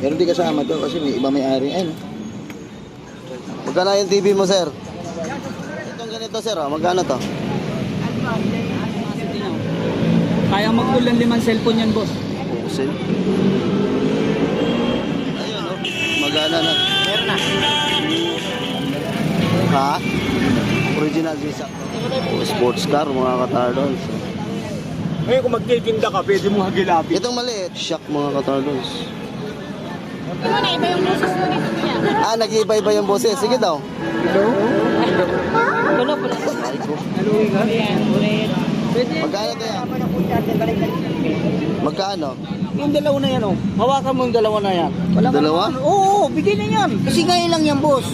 Pero di kasama to kasi may iba may ari. Ayun. Magkano yung TV mo, sir? Itong ganito, sir. Oh. Magkano to? Kaya magpulan limang cellphone yan, boss. Pusin. Ayun, oh. Magana na. Meron na. Ha? Original visa. Oh, sports car, mga katardons. Ngayon kung magtitinda ka, pwede mo hagilapin. Itong maliit, shock mga katardons. Ito na, iba yung boses mo nito niya. Ah, nag-iiba-iba yung boses. Sige daw. Pulo, pulo. Ayan, ulit. Magkano to yan? Magkano? Yung dalawa na yan, oh. Hawakan mo yung dalawa na yan. Wala Dalawa? naman- Oo, bigay na yan. Kasi ngayon lang yan, boss.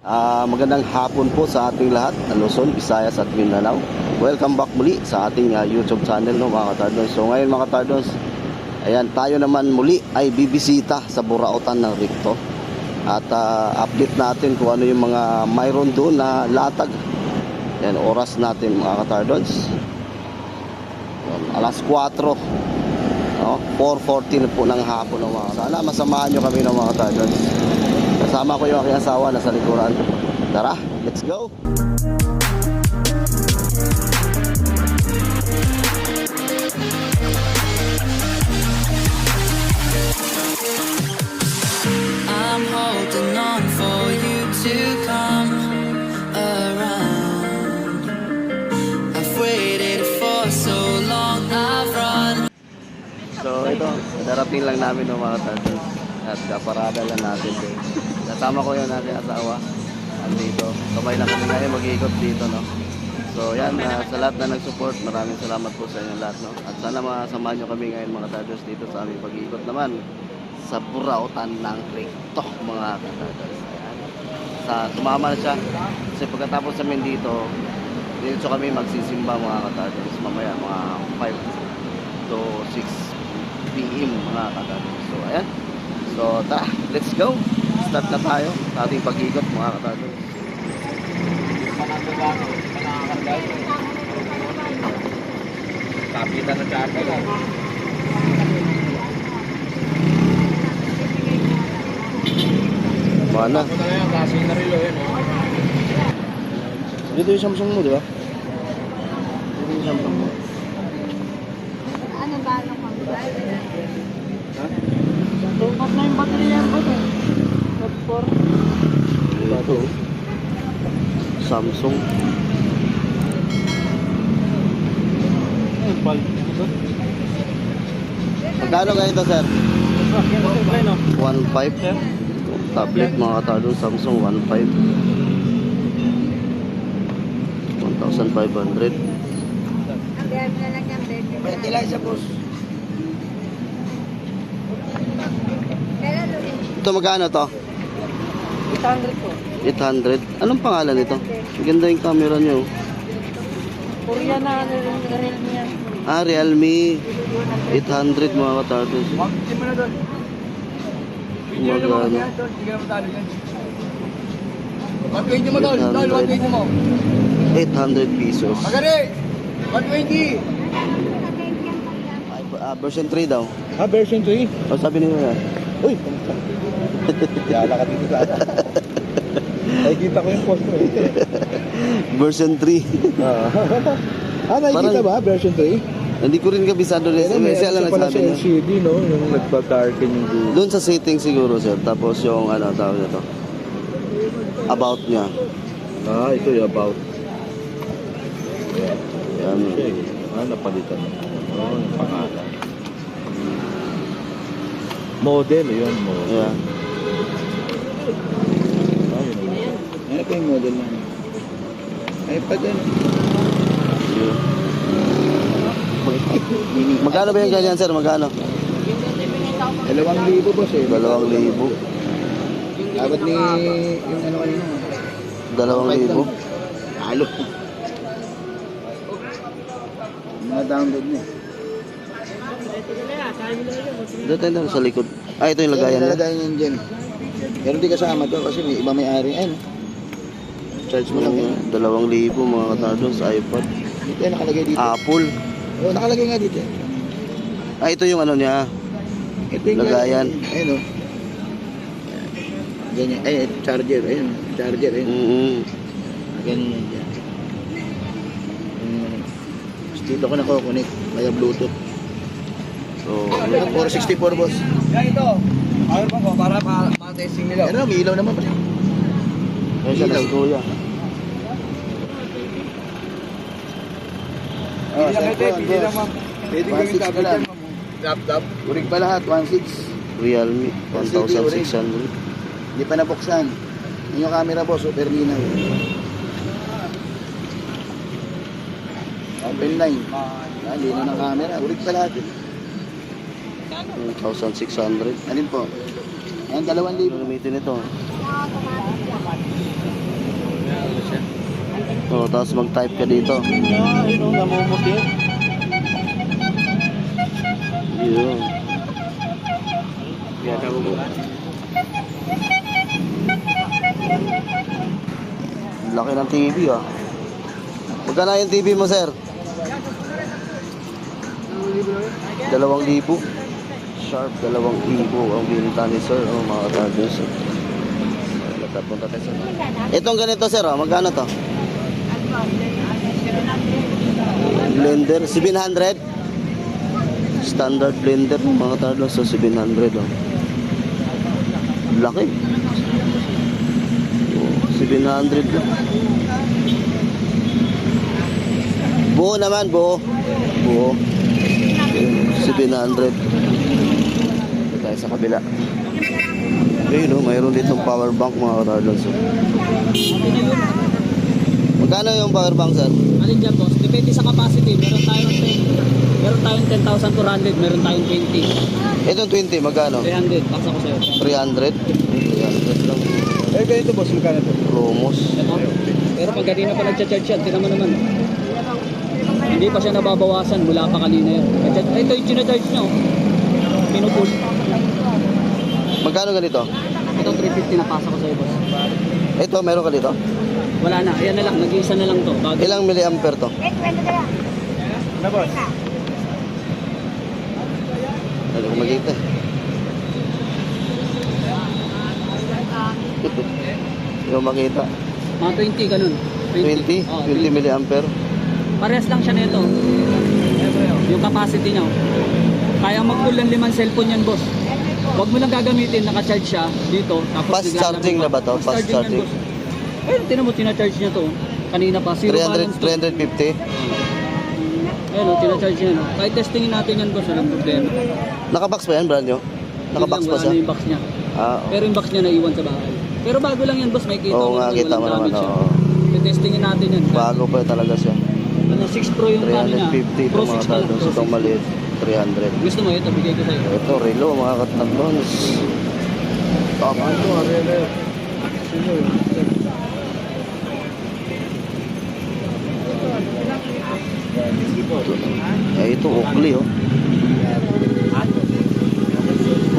Ah, magandang hapon po sa ating lahat na Luzon, Visayas at Mindanao. Welcome back muli sa ating ah, YouTube channel no mga katardons. So ngayon mga katardons, ayan tayo naman muli ay bibisita sa Burautan ng Ricto. At ah, update natin kung ano yung mga mayroon doon na latag. Yan oras natin mga katardons. Alas 4. No? 4.14 na po ng hapon ng mga Sana masamahan nyo kami ng mga katardons. Kasama ko yung aking asawa nasa likuran. Tara, let's go! Lang namin ng mga tatay. At kaparada lang natin din. Kasama ko yung aking asawa. Andito. Sabay na kami ngayon mag-iikot dito, no? So yan, ah, sa lahat na nag-support, maraming salamat po sa inyong lahat, no? At sana masamahan nyo kami ngayon mga tados dito sa aming pag-iikot naman sa Burautan ng Ricto, mga. Ayan. Sa, sumama na siya. Kasi pagkatapos namin dito, dito kami magsisimba mga katados. Mamaya, mga 5 to 6 p.m. mga katados. So, ayan. So, tara, let's go. Start na tayo sa ating pag-ikot mga katados. Kapitan na tsaka lang. Mana? Ako na lang yung klase na relo yun, oh. Dito yung Samsung mo, di ba? Dito yung Samsung mo. Ano ba ang Tumat battery yan, boss. eh. Ito. Samsung. Magkano ganito, sir? Okay, no? 1.5. Sir? Tablet mga katalo, Samsung 1.5. 1,500. Pwede lang siya, boss. Ito magkano to? 800 po. 800. Anong pangalan nito? Ang Ganda yung camera nyo. Korean na Realme yan. Ah, Realme. 800 mga na mo Magkano? kasi yan, doon. Sige na matalo yan. 120 mo doon, doon, 120 mo. 800 pesos. Magari! 120! Ah, version 3 daw. Ah, version 3? O sabi niyo yan. Uy! Yala ka dito sa Ay, kita ko yung post mo eh. Version 3. ah, nakikita Parang- ba? Version 3? Hindi ko rin kabisado rin. Pero may Siya lang siya pala nagsabi sa niya. LCD, no? Yung nagpa-darken yung dulo. Doon sa setting siguro sir. Tapos yung ano tawag nito. About niya. Ah, ito yung about. Yan. Ah, napalitan na. Oh, yung pangalan. Model, yun, model. Yeah. Ah, yun. Ano pa yung model na? Ay, pa dyan. Yun. Magkano ba yung ganyan sir? Magkano? Dalawang libo boss eh. Dalawang libo. Abot ni yung ano kanina. Dalawang libo. Alo. Mga download niya. Doon tayo sa likod. Ah, ito yung lagayan niya. Lagayan yan dyan. Pero di kasama to kasi may iba may ari. Ayun. Charge mo lang yun. Dalawang libo mga katados. iPad. Dito yan nakalagay dito. Apple. Oh, nakalagay nga dito. Ah, ito yung ano niya. Ito yung Lagayan. Ayun o. Ganyan. Ay, charger. Ayun. Charger. Ayun. Mm Ganyan yan dyan. Mm. Tapos dito ko nakukunik. Kaya Bluetooth. So, Ito, 464 boss. Yan ito. Power bank ko para ma- ma-testing nila. Pero may ilaw naman pala. ayun siya na si Kuya. Oh, Pili lang ito, cellphone, pili lang ma'am. Pwede 1.6 gawin ka tablet lang. yan ma'am. Laptop. Urig pa lahat, 1.6. Realme, LCD, 1,600. Hindi pa nabuksan. Yan yung camera boss, super linaw. Open line. Ah, linaw ng camera. Urig pa lahat. eh. 1,600. Alin po? Yan, 2,000. Gamitin ito. Oh, tapos mag-type ka dito. Ayun, namumuti. Yun. Laki ng TV ah. Magkano yung TV mo, sir? Dalawang libo. Sharp, dalawang libo ang binita ni sir. Oh, mga katardos. Punta tayo sir. Itong ganito, sir, ah. magkano to? Blender, 700. Standard blender mga tarlos sa 700 oh. Laki. Oh, 700 lang. Buo naman, buo. Buo. 700. Sa kabila. Ayun oh, mayroon ditong power bank mga tarlos. Oh. Magkano yung power bank, sir? Alin dyan boss? Depende sa capacity. Meron tayong 10. Meron tayong 10,200. Meron tayong 20. Itong 20, magkano? 300. Paksa ko sa'yo. 300? 300 lang. Eh, ganito boss, magkano to? Promos. Ito. Pero pag kanina pa nagcha-charge yan, tinan mo naman. Hindi pa siya nababawasan mula pa kanina yan. Ito yung charge nyo. Pinupull. Magkano ganito? Ito 350 na pasa ko sa'yo boss. Ito, meron ka dito? Wala na. Ayan na lang. Nag-iisa na lang to. Bago. Ilang milliampere to? Na boss? Hindi ko makita. eh. Hindi ko makita. Mga 20 ganun. 20? Oh, 20 milliampere? Parehas lang siya nito. Yung capacity niya. oh. Kaya mag-pull ng limang cellphone yan, boss. Huwag mo lang gagamitin, naka-charge siya dito. Tapos Fast bigla charging na ba to? Fast charging? boss. Ayun, tinan mo, tina-charge niya to. Kanina pa, zero 300, balance to. 350? Ayun, oh, tina-charge niya. No? Kahit testingin natin yan, boss, walang problema. Nakabox pa yan, brand nyo? Nakabox Yun pa lang, siya? wala na yung box niya. Ah, Pero yung box niya naiwan sa bahay. Pero bago lang yan, boss, may kita Oo nga, kita mo naman, siya. oo. Testingin natin yan. bago pa talaga siya. Ano, 6 Pro yung niya. 350 Pro mga 6 pa lang. talos. Pro Itong 6. maliit, 300. Gusto mo, ito, bigay ko sa'yo. Ito, relo, mga katatlons. Tama ito, relo. Eh, ito, Oakley, oh.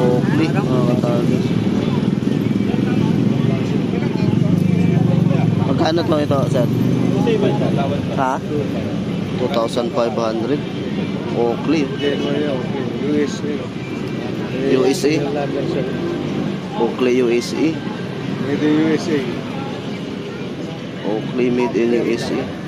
Oakley, mga katalos. Magkano to ito, sir? Ha? 2,500. Oakley. USA. USA? Oakley USA. Made in USA. Oakley made in USA.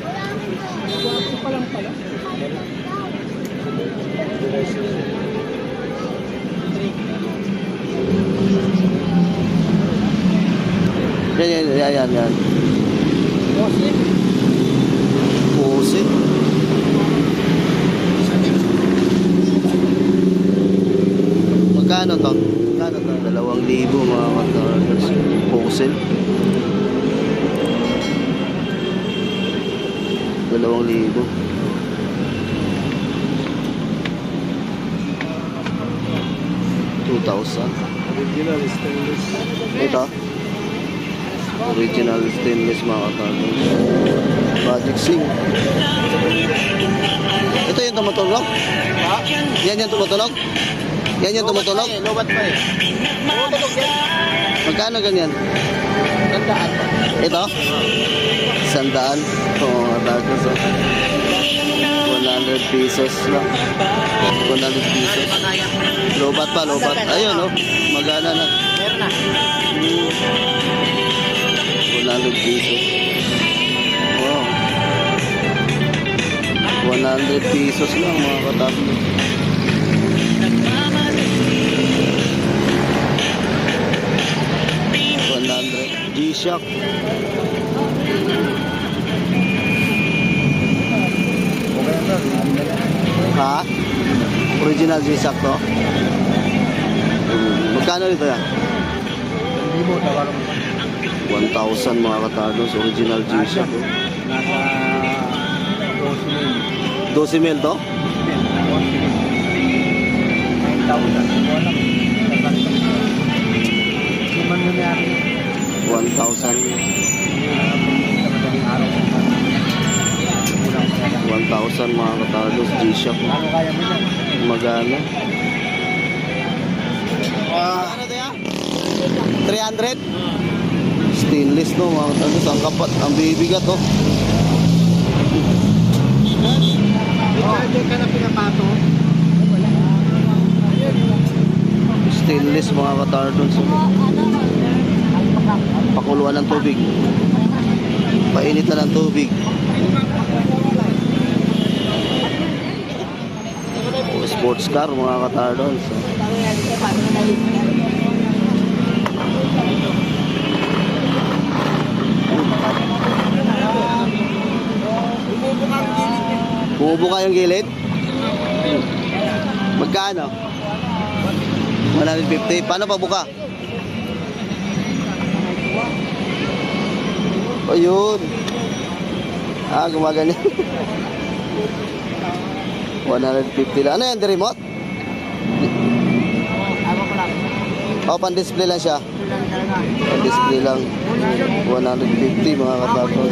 Yan, yan, yan, yan, yan. Pusit. Magkano to? Magkano to? Dalawang libo mga katardas. Pusil. Dalawang libo. Two thousand. Original stainless. Ito. Original stainless mga katardas. Magic Sing. Ito yung tumutulog? Yan yung tumutulog? Yan yung tumutulog? Lobat pa eh. Magkano ganyan? Tandaan. Ito? Sandaan? Oo, mga tagos. Oh. 100 pesos lang. 100 pesos. Lobat pa, lobat. Ayun, oh. Magana na. Hmm. 100 pesos. Wow. 100 pesos lang mga katatlo. G-Shock. Ha? Original G-Shock to? Hmm, Magkano dito yan? Hindi mo, tawaran mo. 1,000 mga katardos. Original G-Shock. oh. Nasa 12 12 mil. mil to? 9,000. Hindi man nangyari. 1,000. Madaling araw. 1,000 mga katardos. G-Shock. Magana. Yan? 300? Stainless no mga katardos. Ang kapat, ang bibigat oh. Hindi ka na pinapato. Stainless mga katardos. oh. Pakuluan ng tubig. Painit na ng tubig. Oh, sports car mga katardos. oh. Bumubuka yung gilid? Magkano? 150. Paano pa buka? Ayun. Ah, gumaganyan. 150 lang. Ano yan, the remote? Oh, pan-display lang siya. Pan-display lang. 150 mga katapos.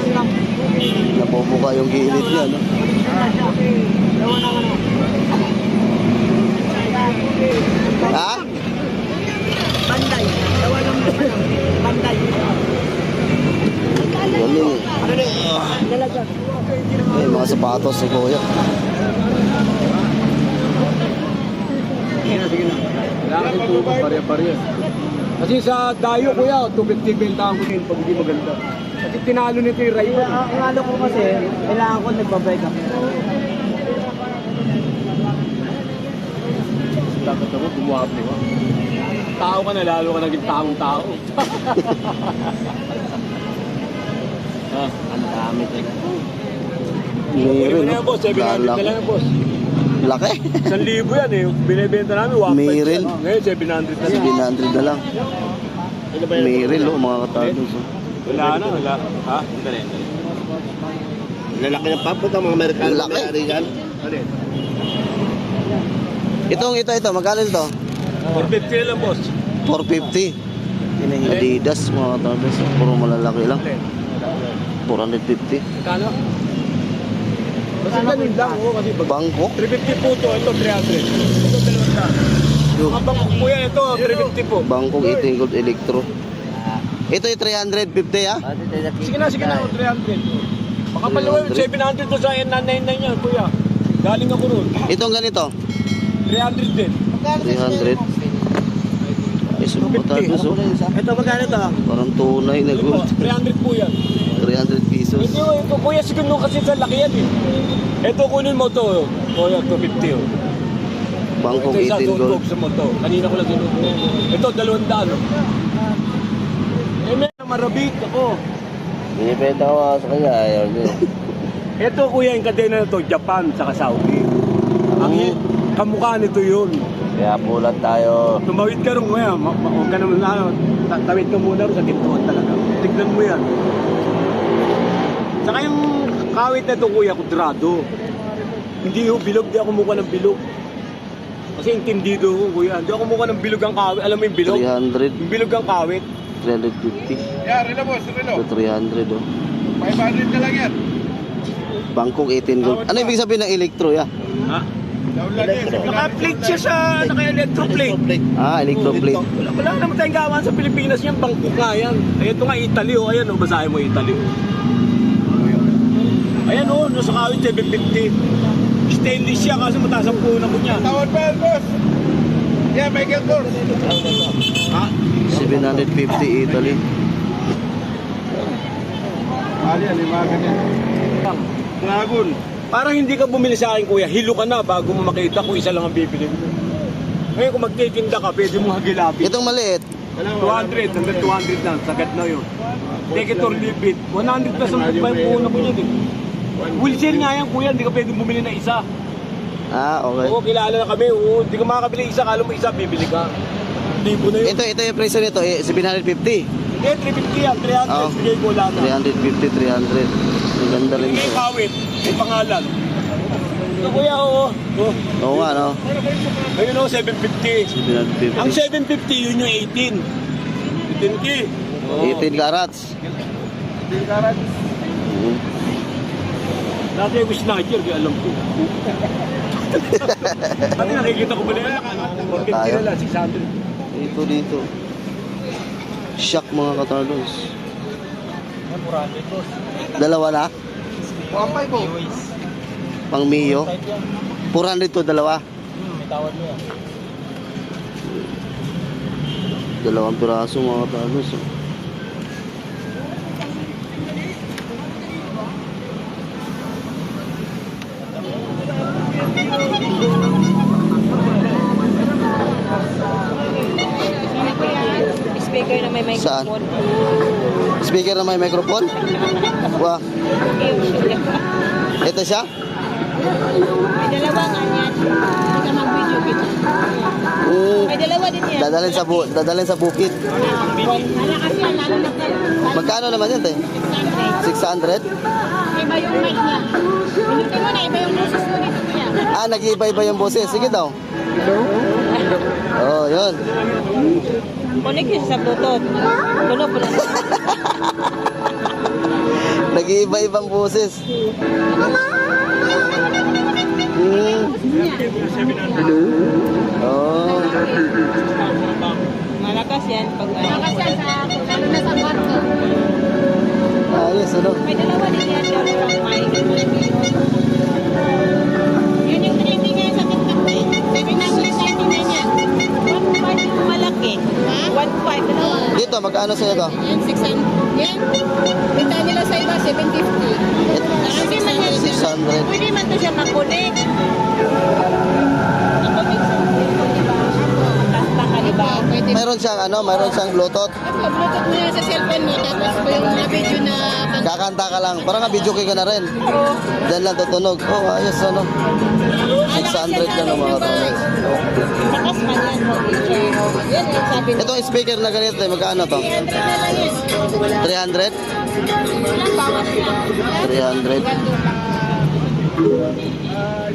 Napupuka yung gilid niya, no? Ha? Banday. Banday. Galing. Dalaga. Eh, mga sapatos si Kuya. Kasi sa dayo, kuya, 250 bentahan ko din pag hindi maganda. Kasi tinalo nito yung rival. Ang ang ano ko kasi, kailangan ko nagbabrake up. Dapat ako, gumawa ko. Tao ka na, lalo ka naging taong tao. Ang dami. Mo Meron, yan, boss. 700 na Lalaki. lang yan, boss. Laki. 1,000 yan eh. Binibenta namin, 1,500 Meryl. yan. Ngayon, 700 na lang. 700 na lang. Meryl, oh, mga katardos. oh. Wala na, wala. Ha? Dali, dali. Lalaki ng papunta mga Amerikano. Laki. may-ari yan. Dali. Itong ito, ito. Magkano ito? 450 na lang, boss. 450. Adidas, mga katardos. oh. Puro malalaki lang. 450. Kano? Kasi ganun lang, oh, kasi pag Bangkok. 350 po to, ito 300. Ito 200. Mga bangkok po yan, ito 350 po. Bangkok Eating Gold Electro. Ito yung 350 ah. Sige na, sige na, oh, 300. Baka paluwa, 700 to sa N999 yan, kuya. Galing ako ron. Itong ganito. 300 din. 300. Ay, so katardos oh. Ito magkano to? Parang tunay na gold. 300 po yan. 300 pesos. Ito, ito, kuya, siguro kasi sa laki yan eh. Ito, kunin mo to, kuya, 250 oh. Bangkok Ito isa, Eating suot Gold. sa mo to. Kanina ko lang sinubo. Ito, 200 oh. Eh, may marabit ako. Binibenta ko sa kanya, ayaw niya. Ito kuya yung kadena na to, Japan saka Saudi. Ang hi- kamukha nito yun. Kaya pulat tayo. Tumawid ka rin kuya, huwag ka naman na ta- tawid ka muna rin sa gintuan talaga. Tignan mo yan. Saka yung kawit na to kuya, kudrado. Hindi yung bilog, di ako mukha ng bilog. Kasi intindido ko kuya, di ako mukha ng bilog ang kawit. Alam mo yung bilog? 300, Yung bilog ang kawit. 350. Yeah, relo boss, relo. Ito 300 oh. 500 na lang yan. Bangkok 18 gold. Ano ibig sabihin ng electro ya? Ha? Naka-plate siya sa, naka-electro-plate. Ah, electro plate. Wala, wala naman tayong gawa sa Pilipinas yan, bangkok nga yan. Ay, ito nga Italy oh, ayan oh, basahin mo Italy oh. Ayan oh, nasa kawit 750. Stainless siya kaso mataas ang puno ko niya. Tawad pa yan, boss. Yeah, Michael Kors. Ha? 750 Italy. Ali, alimagan yan. Dragon. Parang hindi ka bumili sa akin, kuya. Hilo ka na bago mo makita kung isa lang ang bibili mo. Ngayon, kung magtitinda ka, pwede mo hagilapin. Itong maliit. 200, hanggang 200 lang. Sagat na yun. Take it or leave it. 100 plus ang pa yung puno ko niya. eh. Wholesale nga yan, kuya. Hindi ka pwede bumili na isa. Ah, okay. Oo, kilala na kami. Oo, hindi ka makakabili isa. Kala mo isa, bibili ka. Libo na yun. Ito, ito yung presyo nito, eh, 750. Hindi, 350 yan. 300. Oo. Bigay ko lahat. 350, 300. Ang ganda rin ito. kawit. May pangalan. Ito, kuya, oo. Oo. Oo nga, no? Ayun o, 750. Ang 750. 750, yun yung 18. 18K. 18 carats. Mm. Dati yung snatcher, kaya alam ko. Dati nakikita ko ba na yan? 450 Tayo? na lang, 600. Dito, dito. Shock mga katardos. Dalawa na? Pang Mio? 400 to dalawa? Dalawang piraso mga katardos. oh. Saan? Speaker na may microphone? Wow. Ito siya? May dalawa nga yan. Hindi ka mag-video kita. Mm. May dalawa din yan. Dadalhin sa bu dadalhin sa ka. Magkano naman yun, te? 600? Iba yung mic niya. Pinutin mo na, iba yung boses mo nito niya. Ah, nag-iiba-iba yung boses. Sige daw. Oh, yun. Connect yun sa Bluetooth. Puno, puno. Nag-iiba-ibang boses. Hmm. Oh. Malakas yan. Pag, Malakas yan sa, lalo na sa kwarto. Ayos, ano? May dalawa din yan. Magkano sa'yo to? Yan, 600. Yan. Benta nila sa iba, 750. Kasi man yan, 600. Pwede man to siya makunik. Ba? Pwede. Meron siyang ano, meron siyang bluetooth. Bluetooth yan sa cellphone mo, tapos po yung mga video na. Kakanta ka lang. Parang nga-video ka na rin. Diyan lang tutunog. Oh, ayos, ano? 600 lang ang mga katardos. Lakas man yan, okay. Yan yung sabi. Itong speaker na ganito, eh, magkano to? 300 na lang yun. 300? Ilang bawas lang. 300.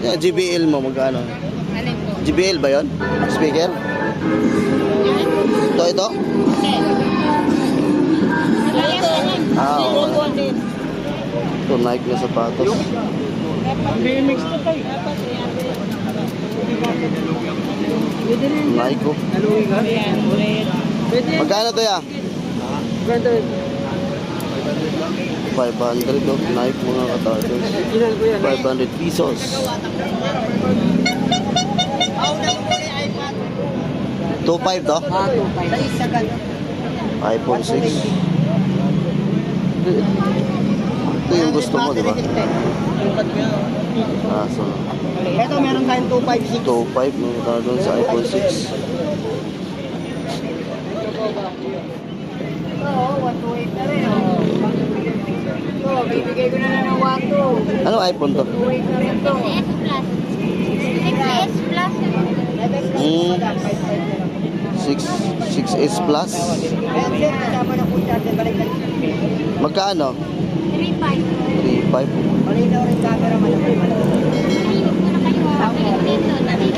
Yeah, GBL mo, magkano? GBL ba yon? Speaker? Ito, ito? Okay. Ah, okay. Ito, Nike na sapatos. Remix to tayo. Nike ko. Ulit. Magkano to ya? 500 oh. Nike mga katardos. 500 pesos. 2.5 to? Ah, 2.5. iPhone 6. Ito yung gusto mo, di ba? Ah, so. Ito meron tayong 2.5. 2.5 meron tayo doon sa iPhone 6. Bibigay ko na lang ng 1.2. Ano iPhone to? 2.8 na rin to. 6S Plus. 6S Plus. Hmm. 6S plus. Magkano? 3.5. 3.5.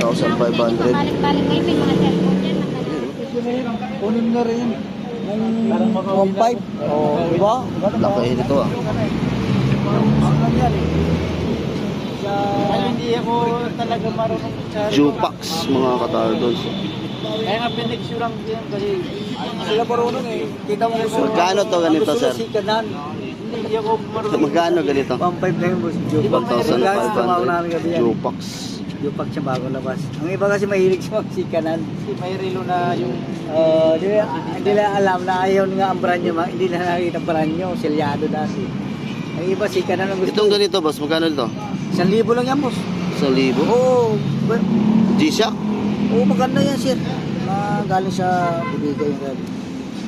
1,500. Kunin na rin. Kung 1.5. Oo, diba? Laki nito ah. Jupax mga katardons. Kaya nga pinicture lang din kasi sila marunong eh. Kita mo gusto. Magkano to ganito, sir? Si Kanan. Hindi ako marunong. Magkano ganito? 1.5 na yung boss. Gabi yan. Jupax. Jupac siya bago labas. Ang iba kasi mahilig sa mga sikanan. May relo na yung Uh, hindi, hindi na alam na ayaw nga ang brand nyo. Hindi na nakita ang brand nyo. Silyado dati. Ang iba sikanan ang gusto. Itong ganito, boss, magkano ito? Isang libo lang yan boss. Sa libo? Oo. ba- G-Shock? Oo, maganda yan sir. Ah, galing sa bibigay yung gabi.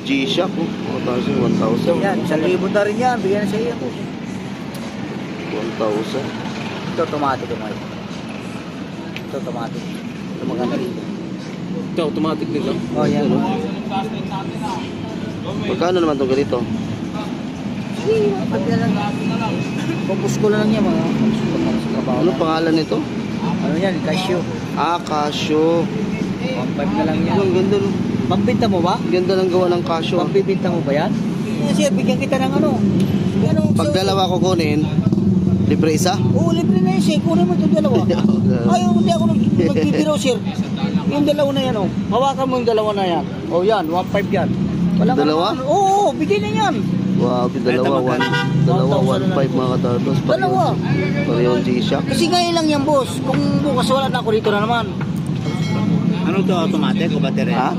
G-Shock, oh. 1,000, 1,000. Yan, isang libo na rin yan. Bigyan na sa iyo. 1,000. Ito automatic yung Ito automatic. Ito maganda rin. ito, automatic nito. Oh, yan. Magkano naman itong ganito? Pag yan lang. Focus ko lang yan mga. Focus ko lang sa trabaho. Ano pangalan nito? Ano yan? Casio. Ah, Casio. 1.5 na lang yan. Ang ganda, no? Pagbinta mo ba? Ganda ng gawa ng Casio. Pagbibinta mo ba yan? Yes, sir. Bigyan kita ng ano. Ano? Pag dalawa ko kunin, libre isa? Oo, libre na yun, sir. Kunin mo itong dalawa. Ay, hindi ako nag- nagbibiro, sir. Yung dalawa na yan, oh. Hawakan mo yung dalawa na yan. Oh, yan. 1.5 yan. Wala Dalawa? naman. Oo, oo, bigyan na yan. Wow, dalawa, one, dalawa, 1,500 mga katartos. Dalawa. Parehong G-Shock. Kasi ngayon lang yan, boss. Kung bukas wala na ako dito na naman. Ano to, automatic o battery? Ha?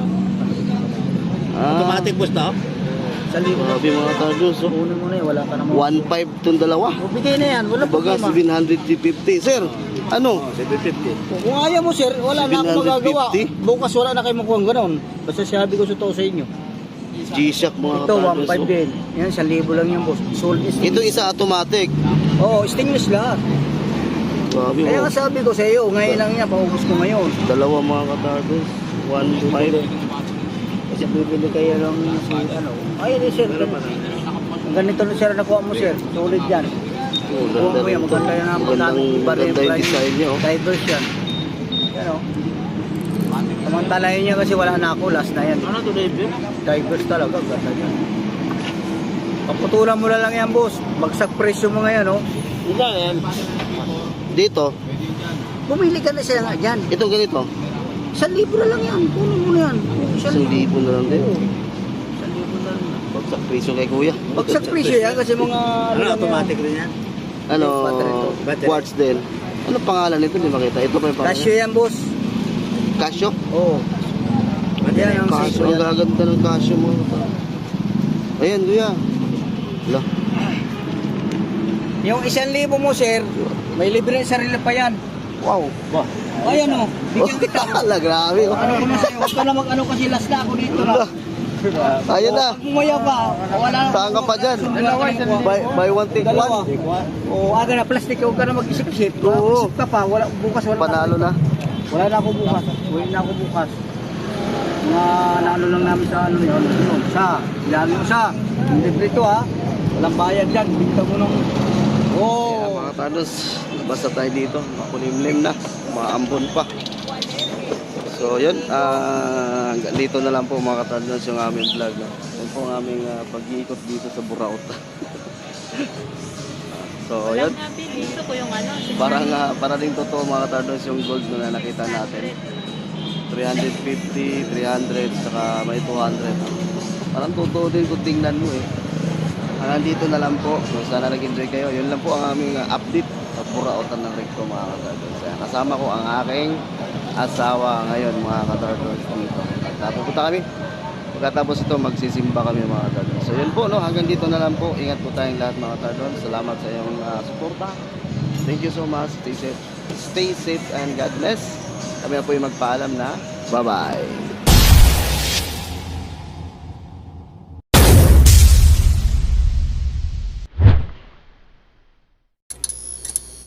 Ah, boss to? Sa libo grabe mga katartos. Oh. Kunin mo na yun. Wala ka naman. 1,500 itong dalawa. O, bigay na yan. Wala Baga problema. 750. Sir, ano? 750. Kung ayaw mo, sir, wala na akong magagawa. 750? Bukas wala na kayo makuha ganon. Basta sabi ko sa to sa inyo. G-Shock mga Ito, katartos. 1.5 din. Yan, 1,000 lang yan, boss. Sold is Ito isa automatic. Oo, oh, stainless lahat. Grabe Kaya mo. nga sabi ko sa iyo, ngayon lang yan, paubos ko ngayon. Dalawa mga katartos. 1.5. Kasi bibili kayo lang si ano. Ay, hindi sir. Ang ganito na sir nakuha mo sir. Solid yan. Oh, Kuha mo yan, maganda yan ang Magandang, pagkakang iba rin maganda yung design niya. Oh. Diverse yan. Yan o. Samantalahin niya kasi wala na ako, last na yan. Ano to, David? Diverse talaga, ganda yan. Paputulan mo na lang yan boss. Bagsak presyo mo ngayon oh. Ika yan. Dito, Bumili ka na siya nga dyan. ito ganito. Isang libo na lang yan. Kunin mo na yan. Isang libo na lang din. Isang libo na lang. Bagsak presyo kay kuya. Bagsak presyo yan kasi mga... Ano, automatic yan. rin yan? Ano, quartz din. Ano pangalan nito? Hindi makita. Ito pa yung pangalan. Casio yan boss. Casio? Oo. Yan ang Casio. Ang gaganda ng Casio mo. Ayan, kuya. Wala. Yung isang libo mo sir, may libre sarili pa yan. Wow. Ba. Ayan o, bigyan kita. Ala, grabe. oh. Ano ko na sa'yo, huwag ka na mag-ano kasi last na ako dito na. Ayan na. Pag umaya pa, wala na. Saan ka pa dyan? Buy, buy one, take one. Oo, aga na plastic, huwag ka na mag-isip-isip. Oo. Mag-isip ka pa, wala, bukas wala Panalo na. Wala na ako bukas. Wala na ako bukas. Mga naano lang namin sa ano yun. Yun, sa, ilalim mo sa. Hindi dito ha. Walang bayad dyan. Bigta mo nung... Kaya Oo. mga tanos, basta tayo dito. Makulimlim na. Maambon pa. So yun, ah, hanggang dito na lang po mga katanos yung aming vlog. No? Yan po ang aming ah, pag-iikot dito sa Buraot. so yun, Walang nabili. Gusto ko yung ano. Parang, ah, para din totoo mga katanos yung gold na nakita natin. 350, 300, saka may 200. Parang totoo din kung tingnan mo eh. Hanggang dito na lang po. So, sana nag-enjoy kayo. Yun lang po ang aming uh, update sa Buraotan ng Recto mga katartons. Kaya Kasama ko ang aking asawa ngayon mga katartons dito. At pupunta kami. Pagkatapos ito, magsisimba kami mga katartons. So yun po, no? hanggang dito na lang po. Ingat po tayong lahat mga katartons. Salamat sa iyong uh, suporta. Thank you so much. Stay safe. Stay safe and God bless. Kami na po yung magpaalam na bye-bye.